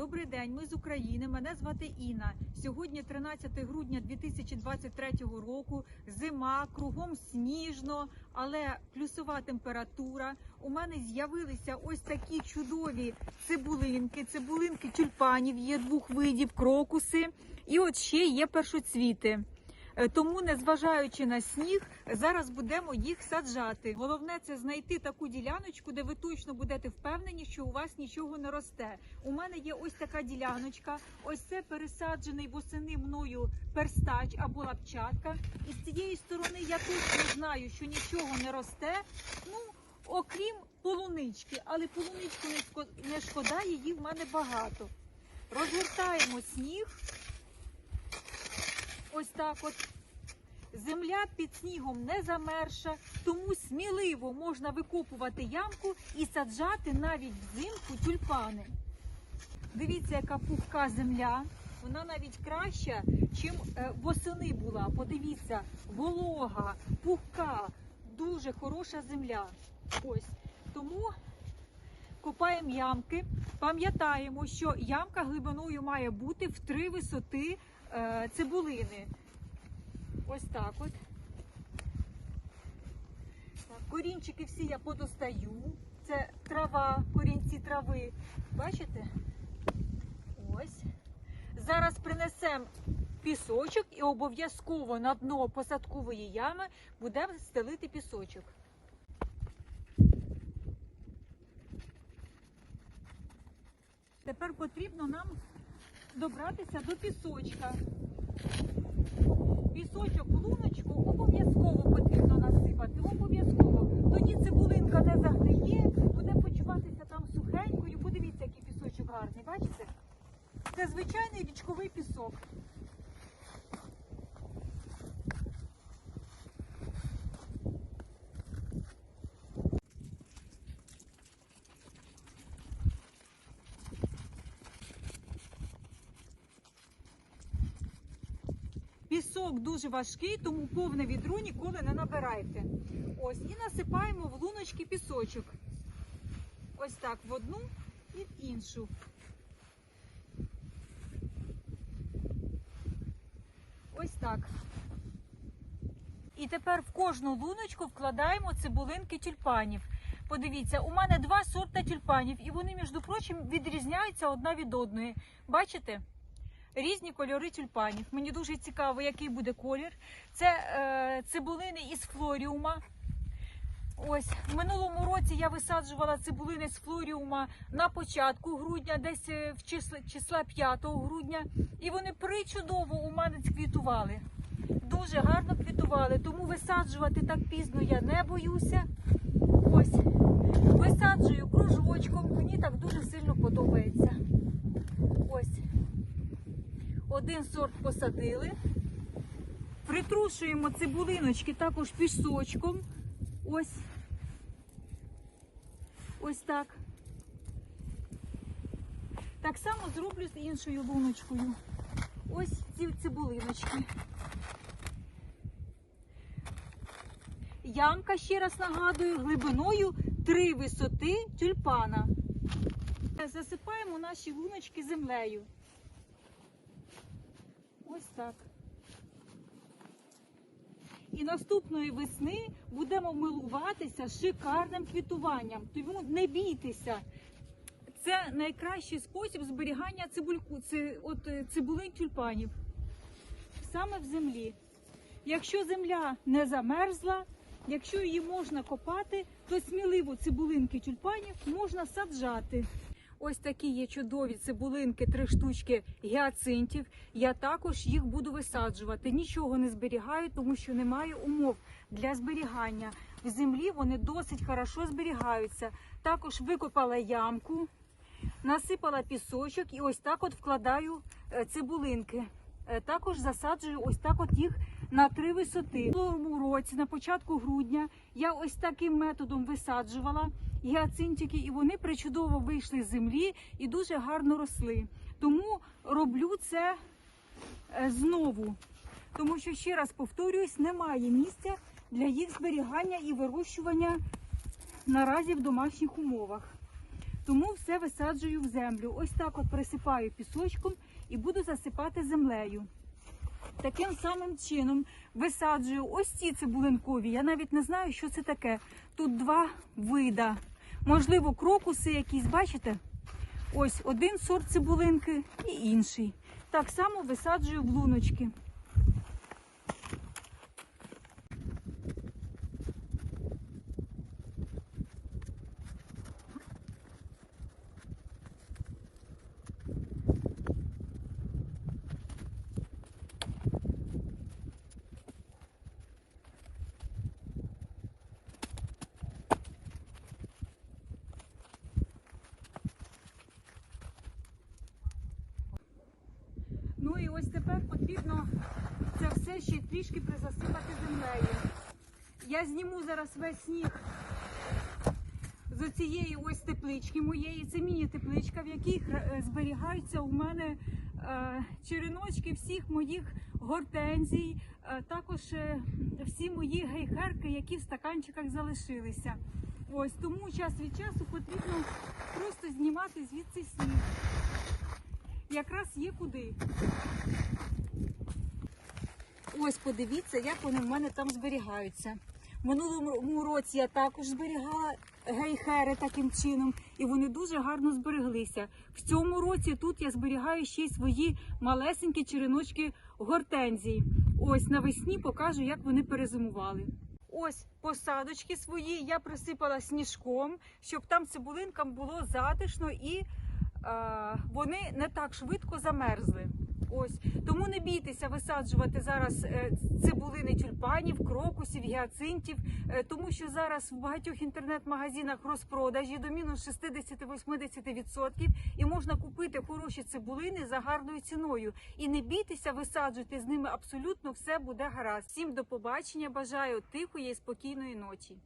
Добрий день, ми з України. Мене звати Інна. Сьогодні 13 грудня 2023 року. Зима, кругом сніжно, але плюсова температура. У мене з'явилися ось такі чудові цибулинки. Цибулинки тюльпанів є двох видів, крокуси. І от ще є першоцвіти. Е, Тому, незважаючи на сніг, зараз будемо їх саджати. Головне це знайти таку діляночку, де ви точно будете впевнені, що у вас нічого не росте. У мене є ось така діляночка. Ось це пересаджений восени мною перстач або лапчатка. І з цієї сторони я точно знаю, що нічого не росте. Ну окрім полунички, але полуничку не шкода, її в мене багато. Розгортаємо сніг. Ось так от. Земля під снігом не замерша, тому сміливо можна викопувати ямку і саджати навіть взимку тюльпани. Дивіться, яка пухка земля. Вона навіть краща, чим е, восени була. Подивіться, волога, пухка, дуже хороша земля. Ось тому копаємо ямки. Пам'ятаємо, що ямка глибиною має бути в три висоти цибулини. Ось так от. Так, корінчики всі я подостаю. Це трава, корінці трави. Бачите? Ось. Зараз принесемо пісочок і обов'язково на дно посадкової ями будемо стелити пісочок. Тепер потрібно нам добратися до пісочка. Пісочок луночку обов'язково потрібно насипати. Обов'язково. Тоді цибулинка не загниє, буде почуватися там сухенькою. Подивіться, який пісочок гарний, бачите? Це звичайний річковий пісок. Пісок дуже важкий, тому повне відро ніколи не набирайте. Ось і насипаємо в луночки пісочок. Ось так в одну і в іншу. Ось так. І тепер в кожну луночку вкладаємо цибулинки тюльпанів. Подивіться, у мене два сорта тюльпанів, і вони, між прочим, відрізняються одна від одної. Бачите? Різні кольори тюльпанів. Мені дуже цікаво, який буде колір. Це е, цибулини із флоріума. Ось в минулому році я висаджувала цибулини з флоріума на початку грудня, десь е, в числа, числа 5 грудня, і вони причудово у мене квітували. Дуже гарно квітували, тому висаджувати так пізно я не боюся. Ось висаджую кружочком, мені так дуже сильно подобається. Ось один сорт посадили. Притрушуємо цибулиночки також пісочком. Ось. Ось так. Так само зроблю з іншою луночкою. Ось ці цибулиночки. Ямка, ще раз нагадую, глибиною три висоти тюльпана. Засипаємо наші луночки землею. Так. І наступної весни будемо милуватися шикарним квітуванням. Тому не бійтеся. Це найкращий спосіб зберігання цибульку, е, цибулин тюльпанів. Саме в землі. Якщо земля не замерзла, якщо її можна копати, то сміливо цибулинки тюльпанів можна саджати. Ось такі є чудові цибулинки, три штучки гіацинтів. Я також їх буду висаджувати. Нічого не зберігаю, тому що немає умов для зберігання. В землі вони досить хорошо зберігаються. Також викопала ямку, насипала пісочок і ось так от вкладаю е, цибулинки. Е, Також засаджую ось так от їх на три висоти. Минулому році, на початку грудня, я ось таким методом висаджувала гіацинтики, і вони причудово вийшли з землі і дуже гарно росли. Тому роблю це е, знову. Тому що, ще раз повторююсь, немає місця для їх зберігання і вирощування наразі в домашніх умовах. Тому все висаджую в землю. Ось так от присипаю пісочком і буду засипати землею. Таким самим чином висаджую ось ці цибулинкові. Я навіть не знаю, що це таке. Тут два вида. Можливо, крокуси якісь, бачите? Ось один сорт цибулинки і інший. Так само висаджую в луночки. Ну і ось тепер потрібно це все ще трішки призасипати землею. Я зніму зараз весь сніг з цієї ось теплички моєї. Це міні-тепличка, в якій е, зберігаються у мене е, череночки всіх моїх гортензій, е, також всі мої гейхерки, які в стаканчиках залишилися. Ось тому час від часу потрібно просто знімати звідси сніг. Якраз є куди. Ось подивіться, як вони в мене там зберігаються. Минулому році я також зберігала гейхери таким чином, і вони дуже гарно збереглися. В цьому році тут я зберігаю ще й свої малесенькі череночки гортензії. Ось навесні покажу, як вони перезимували. Ось посадочки свої я присипала сніжком, щоб там цибулинкам було затишно і е, вони не так швидко замерзли. Ось тому не бійтеся висаджувати зараз е, цибулини тюльпанів, крокусів, гіацинтів, е, тому що зараз в багатьох інтернет-магазинах розпродажі до мінус 60-80% і можна купити хороші цибулини за гарною ціною. І не бійтеся висаджувати з ними абсолютно все буде гаразд. Всім до побачення. Бажаю тихої і спокійної ночі.